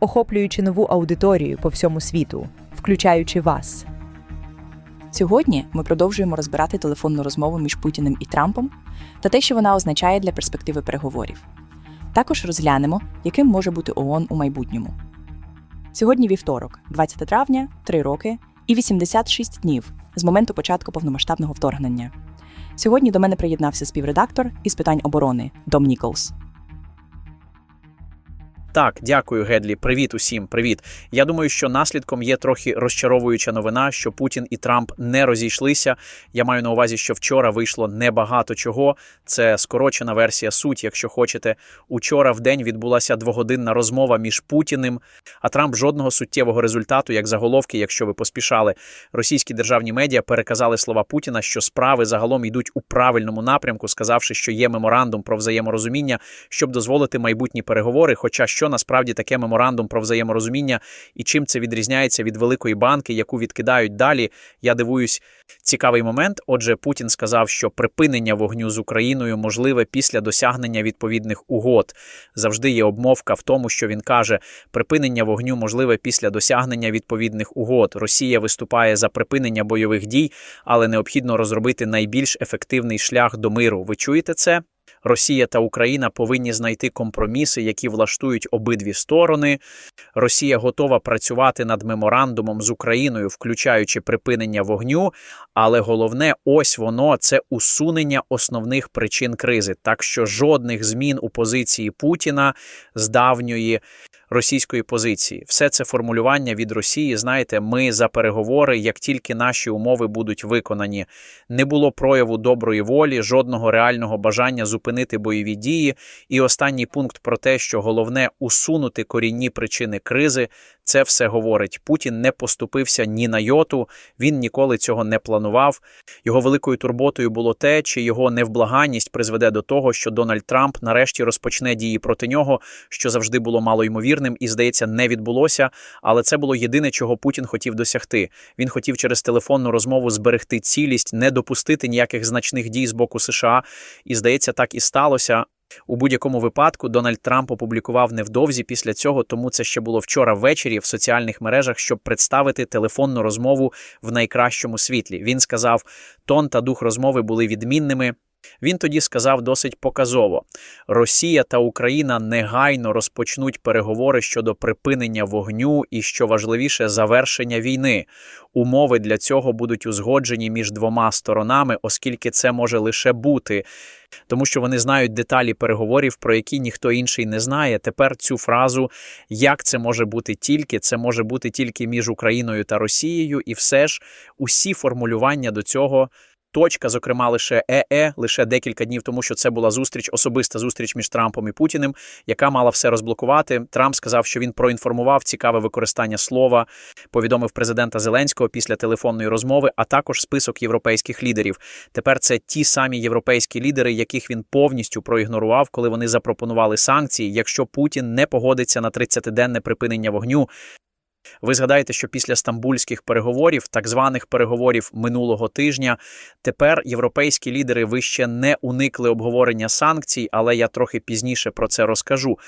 охоплюючи нову аудиторію по всьому світу, включаючи вас. Сьогодні ми продовжуємо розбирати телефонну розмову між Путіним і Трампом та те, що вона означає для перспективи переговорів. Також розглянемо, яким може бути ООН у майбутньому. Сьогодні вівторок, 20 травня, 3 роки і 86 днів з моменту початку повномасштабного вторгнення. Сьогодні до мене приєднався співредактор із питань оборони Дом Ніколс. Так, дякую, Гедлі. Привіт усім. Привіт. Я думаю, що наслідком є трохи розчаровуюча новина, що Путін і Трамп не розійшлися. Я маю на увазі, що вчора вийшло небагато чого. Це скорочена версія суть, якщо хочете. Учора в день відбулася двогодинна розмова між Путіним, а Трамп жодного суттєвого результату, як заголовки, якщо ви поспішали. Російські державні медіа переказали слова Путіна, що справи загалом йдуть у правильному напрямку, сказавши, що є меморандум про взаєморозуміння, щоб дозволити майбутні переговори. Хоча що насправді таке меморандум про взаєморозуміння і чим це відрізняється від великої банки, яку відкидають далі. Я дивуюсь, цікавий момент. Отже, Путін сказав, що припинення вогню з Україною можливе після досягнення відповідних угод. Завжди є обмовка в тому, що він каже, припинення вогню можливе після досягнення відповідних угод. Росія виступає за припинення бойових дій, але необхідно розробити найбільш ефективний шлях до миру. Ви чуєте це? Росія та Україна повинні знайти компроміси, які влаштують обидві сторони. Росія готова працювати над меморандумом з Україною, включаючи припинення вогню. Але головне, ось воно це усунення основних причин кризи. Так що жодних змін у позиції Путіна з давньої російської позиції. Все це формулювання від Росії. Знаєте, ми за переговори, як тільки наші умови будуть виконані. Не було прояву доброї волі, жодного реального бажання зупинити бойові дії. І останній пункт про те, що головне усунути корінні причини кризи. Це все говорить. Путін не поступився ні на йоту, він ніколи цього не планував. Його великою турботою було те, чи його невблаганність призведе до того, що Дональд Трамп нарешті розпочне дії проти нього, що завжди було малоймовірним і, здається, не відбулося. Але це було єдине, чого Путін хотів досягти. Він хотів через телефонну розмову зберегти цілість, не допустити ніяких значних дій з боку США. І здається, так і сталося. У будь-якому випадку Дональд Трамп опублікував невдовзі після цього, тому це ще було вчора ввечері в соціальних мережах, щоб представити телефонну розмову в найкращому світлі. Він сказав, тон та дух розмови були відмінними. Він тоді сказав досить показово: Росія та Україна негайно розпочнуть переговори щодо припинення вогню і, що важливіше, завершення війни. Умови для цього будуть узгоджені між двома сторонами, оскільки це може лише бути. Тому що вони знають деталі переговорів, про які ніхто інший не знає. Тепер цю фразу, як це може бути тільки, це може бути тільки між Україною та Росією, і все ж усі формулювання до цього. Точка, зокрема, лише ЕЕ, лише декілька днів тому, що це була зустріч, особиста зустріч між Трампом і Путіним, яка мала все розблокувати. Трамп сказав, що він проінформував цікаве використання слова, повідомив президента Зеленського після телефонної розмови, а також список європейських лідерів. Тепер це ті самі європейські лідери, яких він повністю проігнорував, коли вони запропонували санкції, якщо Путін не погодиться на 30-денне припинення вогню. Ви згадаєте, що після стамбульських переговорів, так званих переговорів минулого тижня, тепер європейські лідери ви ще не уникли обговорення санкцій, але я трохи пізніше про це розкажу.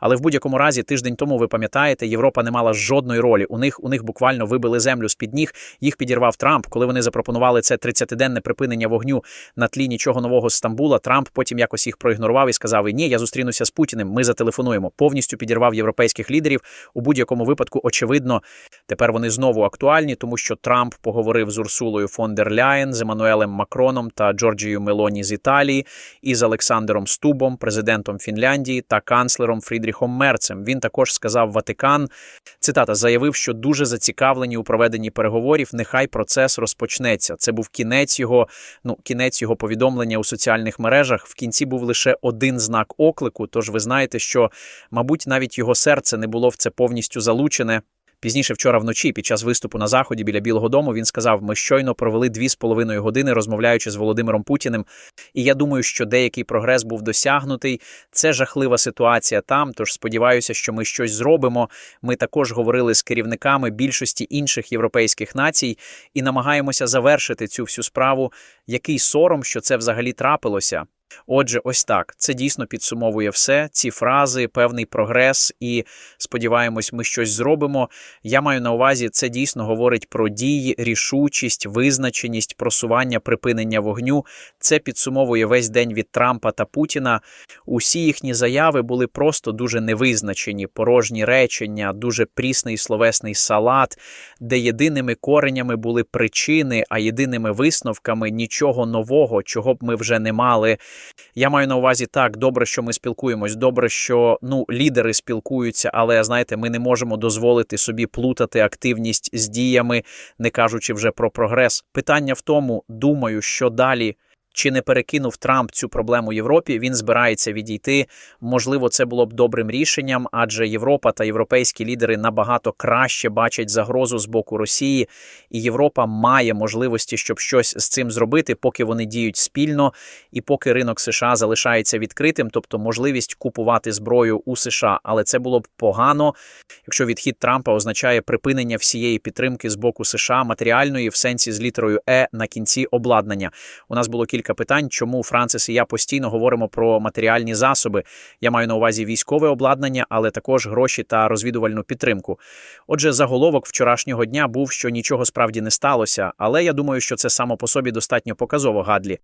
Але в будь-якому разі, тиждень тому, ви пам'ятаєте, Європа не мала жодної ролі. У них у них буквально вибили землю з під ніг. Їх підірвав Трамп, коли вони запропонували це 30-денне припинення вогню на тлі нічого нового з Стамбула. Трамп потім якось їх проігнорував і сказав: Ні, я зустрінуся з Путіним. Ми зателефонуємо. Повністю підірвав європейських лідерів. У будь-якому випадку очевидно. Очевидно, тепер вони знову актуальні, тому що Трамп поговорив з Урсулою фон дер Ляєн, з Еммануелем Макроном та Джорджією Мелоні з Італії, і з Олександром Стубом, президентом Фінляндії, та канцлером Фрідріхом Мерцем. Він також сказав Ватикан. Цитата заявив, що дуже зацікавлені у проведенні переговорів. Нехай процес розпочнеться. Це був кінець його, ну кінець його повідомлення у соціальних мережах. В кінці був лише один знак оклику. Тож ви знаєте, що, мабуть, навіть його серце не було в це повністю залучене. Пізніше вчора вночі, під час виступу на заході біля Білого Дому, він сказав: Ми щойно провели дві з половиною години, розмовляючи з Володимиром Путіним. І я думаю, що деякий прогрес був досягнутий. Це жахлива ситуація там. Тож сподіваюся, що ми щось зробимо. Ми також говорили з керівниками більшості інших європейських націй і намагаємося завершити цю всю справу. Який сором, що це взагалі трапилося. Отже, ось так. Це дійсно підсумовує все. Ці фрази, певний прогрес, і сподіваємось, ми щось зробимо. Я маю на увазі, це дійсно говорить про дії, рішучість, визначеність, просування, припинення вогню. Це підсумовує весь день від Трампа та Путіна. Усі їхні заяви були просто дуже невизначені, порожні речення, дуже прісний словесний салат, де єдиними коренями були причини, а єдиними висновками нічого нового, чого б ми вже не мали. Я маю на увазі так, добре, що ми спілкуємось, добре, що ну лідери спілкуються, але знаєте, ми не можемо дозволити собі плутати активність з діями, не кажучи вже про прогрес. Питання в тому, думаю, що далі. Чи не перекинув Трамп цю проблему Європі? Він збирається відійти. Можливо, це було б добрим рішенням, адже Європа та європейські лідери набагато краще бачать загрозу з боку Росії, і Європа має можливості, щоб щось з цим зробити, поки вони діють спільно, і поки ринок США залишається відкритим, тобто можливість купувати зброю у США. Але це було б погано, якщо відхід Трампа означає припинення всієї підтримки з боку США матеріальної в сенсі з літерою Е на кінці обладнання. У нас було кілька питань, чому Францис і я постійно говоримо про матеріальні засоби. Я маю на увазі військове обладнання, але також гроші та розвідувальну підтримку. Отже, заголовок вчорашнього дня був, що нічого справді не сталося, але я думаю, що це само по собі достатньо показово Гадлі.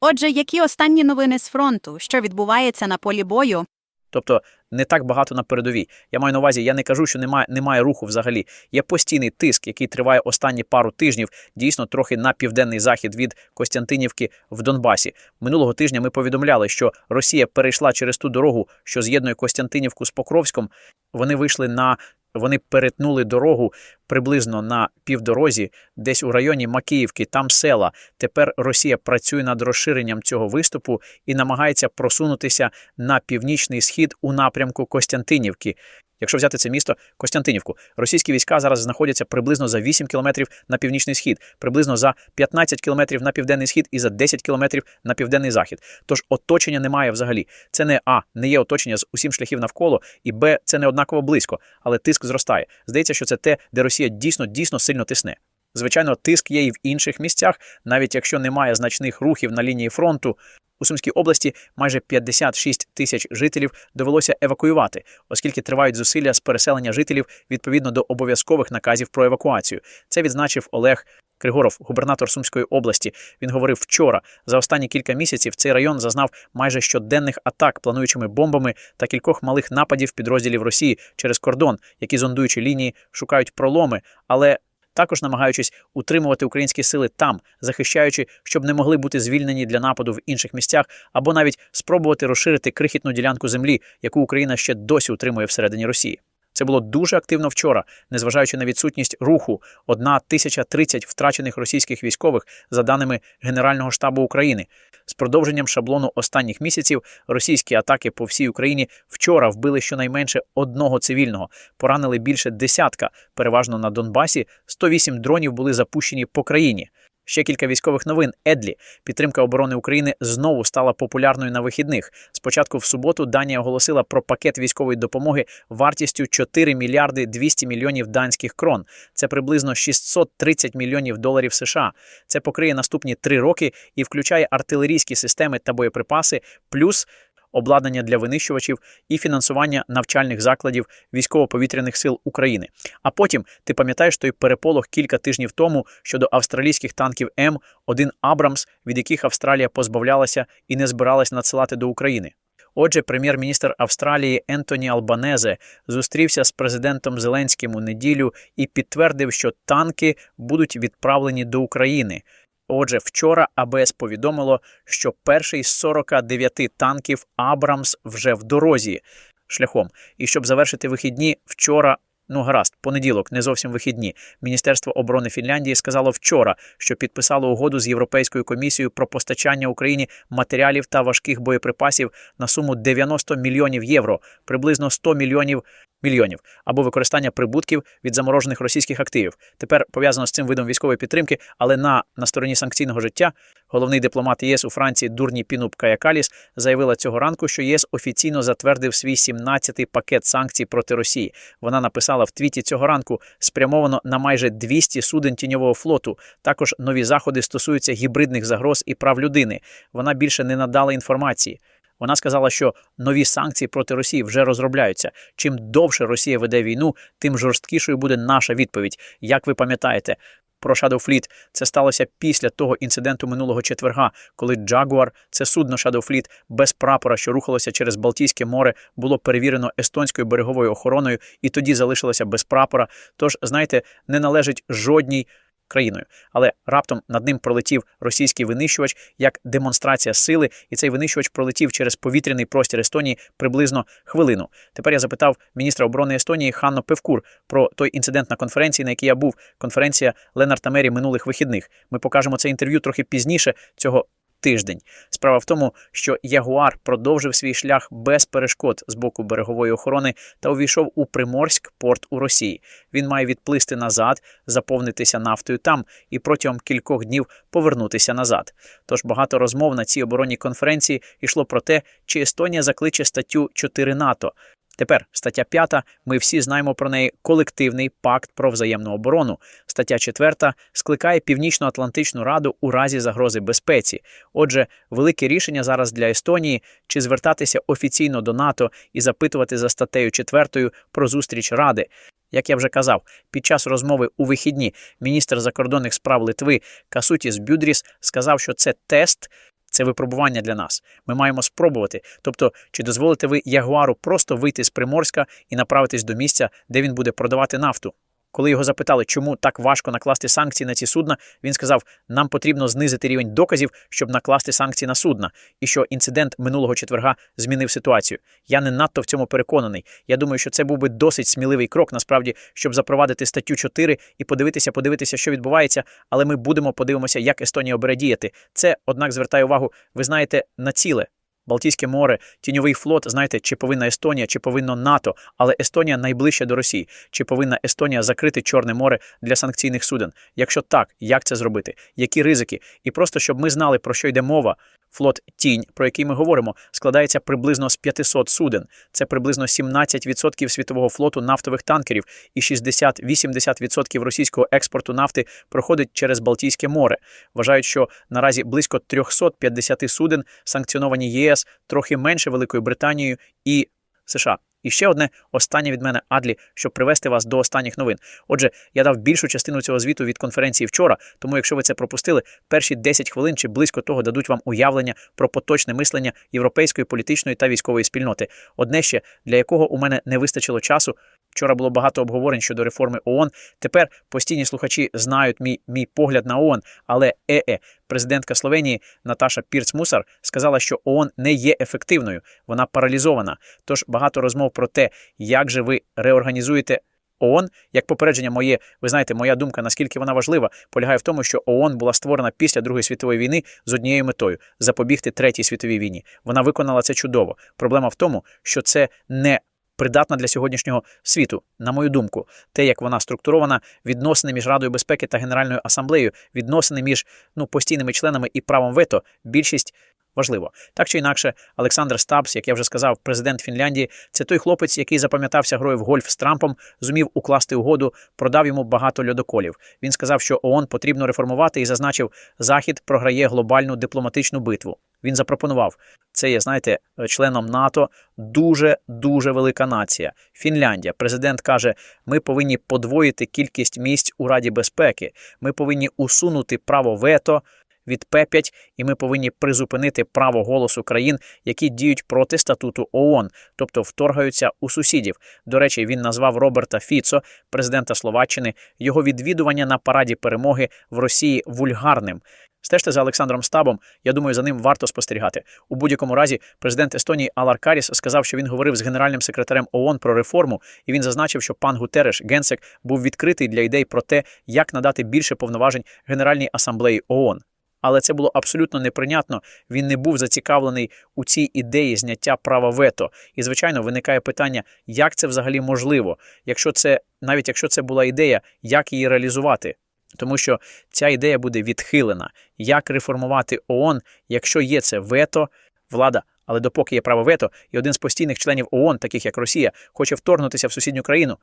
Отже, які останні новини з фронту, що відбувається на полі бою? Тобто не так багато на передовій. Я маю на увазі, я не кажу, що немає, немає руху взагалі. Є постійний тиск, який триває останні пару тижнів, дійсно трохи на південний захід від Костянтинівки в Донбасі. Минулого тижня ми повідомляли, що Росія перейшла через ту дорогу, що з'єднує Костянтинівку з Покровськом. Вони вийшли на вони перетнули дорогу приблизно на півдорозі, десь у районі Макіївки, там села. Тепер Росія працює над розширенням цього виступу і намагається просунутися на північний схід у напрямку Костянтинівки. Якщо взяти це місто Костянтинівку, російські війська зараз знаходяться приблизно за 8 кілометрів на північний схід, приблизно за 15 кілометрів на південний схід і за 10 кілометрів на південний захід. Тож оточення немає взагалі. Це не а не є оточення з усім шляхів навколо, і б це не однаково близько, але тиск зростає. Здається, що це те, де Росія дійсно дійсно сильно тисне. Звичайно, тиск є і в інших місцях, навіть якщо немає значних рухів на лінії фронту. У Сумській області майже 56 тисяч жителів довелося евакуювати, оскільки тривають зусилля з переселення жителів відповідно до обов'язкових наказів про евакуацію. Це відзначив Олег Кригоров, губернатор Сумської області. Він говорив вчора. За останні кілька місяців цей район зазнав майже щоденних атак плануючими бомбами та кількох малих нападів підрозділів Росії через кордон, які зондуючи лінії шукають проломи, але також намагаючись утримувати українські сили там, захищаючи, щоб не могли бути звільнені для нападу в інших місцях, або навіть спробувати розширити крихітну ділянку землі, яку Україна ще досі утримує всередині Росії. Це було дуже активно вчора, незважаючи на відсутність руху, одна тисяча тридцять втрачених російських військових, за даними Генерального штабу України. З продовженням шаблону останніх місяців російські атаки по всій Україні вчора вбили щонайменше одного цивільного, поранили більше десятка, переважно на Донбасі. 108 дронів були запущені по країні. Ще кілька військових новин. Едлі підтримка оборони України знову стала популярною на вихідних. Спочатку в суботу Данія оголосила про пакет військової допомоги вартістю 4 мільярди 200 мільйонів данських крон. Це приблизно 630 мільйонів доларів США. Це покриє наступні три роки і включає артилерійські системи та боєприпаси, плюс обладнання для винищувачів і фінансування навчальних закладів військово-повітряних сил України. А потім ти пам'ятаєш той переполох кілька тижнів тому щодо австралійських танків М1 Абрамс, від яких Австралія позбавлялася і не збиралась надсилати до України. Отже, прем'єр-міністр Австралії Ентоні Албанезе зустрівся з президентом Зеленським у неділю і підтвердив, що танки будуть відправлені до України. Отже, вчора АБС повідомило, що перший з 49 танків Абрамс вже в дорозі шляхом. І щоб завершити вихідні, вчора. Ну, гаразд, понеділок, не зовсім вихідні. Міністерство оборони Фінляндії сказало вчора, що підписало угоду з Європейською комісією про постачання Україні матеріалів та важких боєприпасів на суму 90 мільйонів євро, приблизно 100 мільйонів мільйонів, або використання прибутків від заморожених російських активів. Тепер пов'язано з цим видом військової підтримки, але на, на стороні санкційного життя головний дипломат ЄС у Франції Дурні Пінуп Каякаліс заявила цього ранку, що ЄС офіційно затвердив свій 17-й пакет санкцій проти Росії. Вона написала в твіті цього ранку спрямовано на майже 200 суден тіньового флоту. Також нові заходи стосуються гібридних загроз і прав людини. Вона більше не надала інформації. Вона сказала, що нові санкції проти Росії вже розробляються. Чим довше Росія веде війну, тим жорсткішою буде наша відповідь. Як ви пам'ятаєте, про Shadow Fleet це сталося після того інциденту минулого четверга, коли Jaguar, це судно Shadow Fleet без прапора, що рухалося через Балтійське море, було перевірено естонською береговою охороною і тоді залишилося без прапора. Тож, знаєте, не належить жодній країною. Але раптом над ним пролетів російський винищувач як демонстрація сили, і цей винищувач пролетів через повітряний простір Естонії приблизно хвилину. Тепер я запитав міністра оборони Естонії Ханно Певкур про той інцидент на конференції, на якій я був. Конференція Ленарта Мері минулих вихідних. Ми покажемо це інтерв'ю трохи пізніше цього. Тиждень справа в тому, що Ягуар продовжив свій шлях без перешкод з боку берегової охорони та увійшов у Приморськ порт у Росії. Він має відплисти назад, заповнитися нафтою там і протягом кількох днів повернутися назад. Тож багато розмов на цій оборонній конференції йшло про те, чи Естонія закличе статтю 4 НАТО. Тепер стаття 5, ми всі знаємо про неї колективний пакт про взаємну оборону. Стаття 4 скликає Північно-Атлантичну раду у разі загрози безпеці. Отже, велике рішення зараз для Естонії чи звертатися офіційно до НАТО і запитувати за статтею 4 про зустріч Ради. Як я вже казав, під час розмови у вихідні міністр закордонних справ Литви Касутіс Бюдріс сказав, що це тест. Це випробування для нас. Ми маємо спробувати. Тобто, чи дозволите ви Ягуару просто вийти з Приморська і направитись до місця, де він буде продавати нафту? Коли його запитали, чому так важко накласти санкції на ці судна, він сказав: нам потрібно знизити рівень доказів, щоб накласти санкції на судна, і що інцидент минулого четверга змінив ситуацію. Я не надто в цьому переконаний. Я думаю, що це був би досить сміливий крок, насправді, щоб запровадити статтю 4 і подивитися, подивитися, що відбувається. Але ми будемо подивимося, як Естонія обере діяти. Це, однак, звертає увагу, ви знаєте, на ціле. Балтійське море, тіньовий флот, знаєте, чи повинна Естонія, чи повинно НАТО, але Естонія найближче до Росії. Чи повинна Естонія закрити Чорне море для санкційних суден? Якщо так, як це зробити? Які ризики? І просто щоб ми знали, про що йде мова. Флот Тінь, про який ми говоримо, складається приблизно з 500 суден. Це приблизно 17% світового флоту нафтових танкерів, і 60-80% російського експорту нафти проходить через Балтійське море. Вважають, що наразі близько 350 суден санкціоновані ЄС, трохи менше Великою Британією і США. І ще одне останнє від мене Адлі, щоб привести вас до останніх новин. Отже, я дав більшу частину цього звіту від конференції вчора, тому якщо ви це пропустили, перші 10 хвилин чи близько того дадуть вам уявлення про поточне мислення європейської політичної та військової спільноти. Одне ще для якого у мене не вистачило часу. Вчора було багато обговорень щодо реформи ООН. Тепер постійні слухачі знають мій мій погляд на ООН, але ЕЕ, президентка Словенії Наташа Пірц-Мусар сказала, що ООН не є ефективною, вона паралізована. Тож багато розмов про те, як же ви реорганізуєте. ООН, як попередження моє, ви знаєте, моя думка, наскільки вона важлива, полягає в тому, що ООН була створена після Другої світової війни з однією метою запобігти третій світовій війні. Вона виконала це чудово. Проблема в тому, що це не придатна для сьогоднішнього світу, на мою думку, те, як вона структурована, відносини між Радою безпеки та Генеральною асамблеєю, відносини між ну постійними членами і правом вето, більшість. Важливо так чи інакше, Олександр Стабс, як я вже сказав, президент Фінляндії, це той хлопець, який запам'ятався грою в гольф з Трампом, зумів укласти угоду, продав йому багато льодоколів. Він сказав, що ООН потрібно реформувати і зазначив, Захід програє глобальну дипломатичну битву. Він запропонував це є, знаєте, членом НАТО дуже дуже велика нація. Фінляндія. Президент каже: ми повинні подвоїти кількість місць у Раді безпеки. Ми повинні усунути право вето. Від П5, і ми повинні призупинити право голосу країн, які діють проти статуту ООН, тобто вторгаються у сусідів. До речі, він назвав Роберта Фіцо, президента Словаччини, його відвідування на параді перемоги в Росії вульгарним. Стежте за Олександром Стабом. Я думаю, за ним варто спостерігати. У будь-якому разі, президент Естонії Алар Каріс сказав, що він говорив з генеральним секретарем ООН про реформу, і він зазначив, що пан Гутереш Генсек був відкритий для ідей про те, як надати більше повноважень Генеральній асамблеї ООН. Але це було абсолютно неприйнятно. Він не був зацікавлений у цій ідеї зняття права вето. І звичайно, виникає питання, як це взагалі можливо, якщо це навіть якщо це була ідея, як її реалізувати. Тому що ця ідея буде відхилена. Як реформувати ООН, якщо є це вето, влада, але допоки є право вето, і один з постійних членів ООН, таких як Росія, хоче вторгнутися в сусідню країну.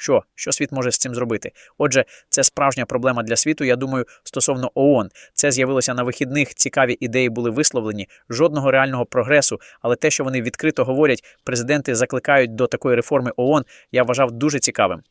Що? Що світ може з цим зробити? Отже, це справжня проблема для світу. Я думаю, стосовно ООН. Це з'явилося на вихідних. Цікаві ідеї були висловлені. Жодного реального прогресу, але те, що вони відкрито говорять, президенти закликають до такої реформи ООН, я вважав дуже цікавим.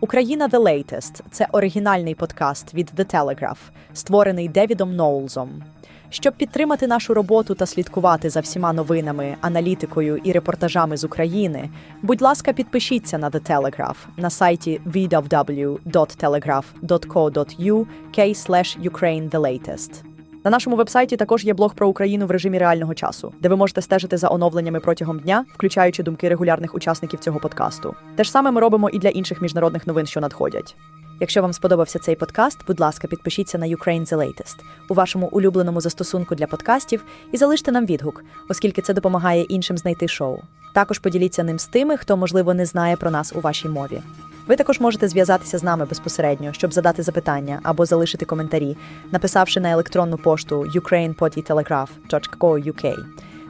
Україна The Latest – це оригінальний подкаст від The Telegraph, створений Девідом Ноулзом. Щоб підтримати нашу роботу та слідкувати за всіма новинами, аналітикою і репортажами з України, будь ласка, підпишіться на The Telegraph на сайті www.telegraph.co.uk Ukraine The Latest. На нашому вебсайті також є блог про Україну в режимі реального часу, де ви можете стежити за оновленнями протягом дня, включаючи думки регулярних учасників цього подкасту. Те ж саме ми робимо і для інших міжнародних новин, що надходять. Якщо вам сподобався цей подкаст, будь ласка, підпишіться на Ukraine The Latest у вашому улюбленому застосунку для подкастів і залиште нам відгук, оскільки це допомагає іншим знайти шоу. Також поділіться ним з тими, хто, можливо, не знає про нас у вашій мові. Ви також можете зв'язатися з нами безпосередньо, щоб задати запитання або залишити коментарі, написавши на електронну пошту ukrainepodtelegraph.co.uk.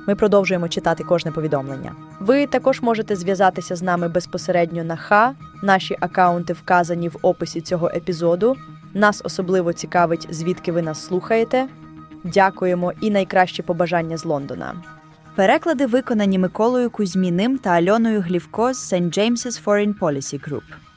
Ми продовжуємо читати кожне повідомлення. Ви також можете зв'язатися з нами безпосередньо на ХА. Наші акаунти вказані в описі цього епізоду. Нас особливо цікавить, звідки ви нас слухаєте. Дякуємо і найкращі побажання з Лондона. Переклади виконані Миколою Кузьміним та Альоною Глівко з St. James's Foreign Policy Group.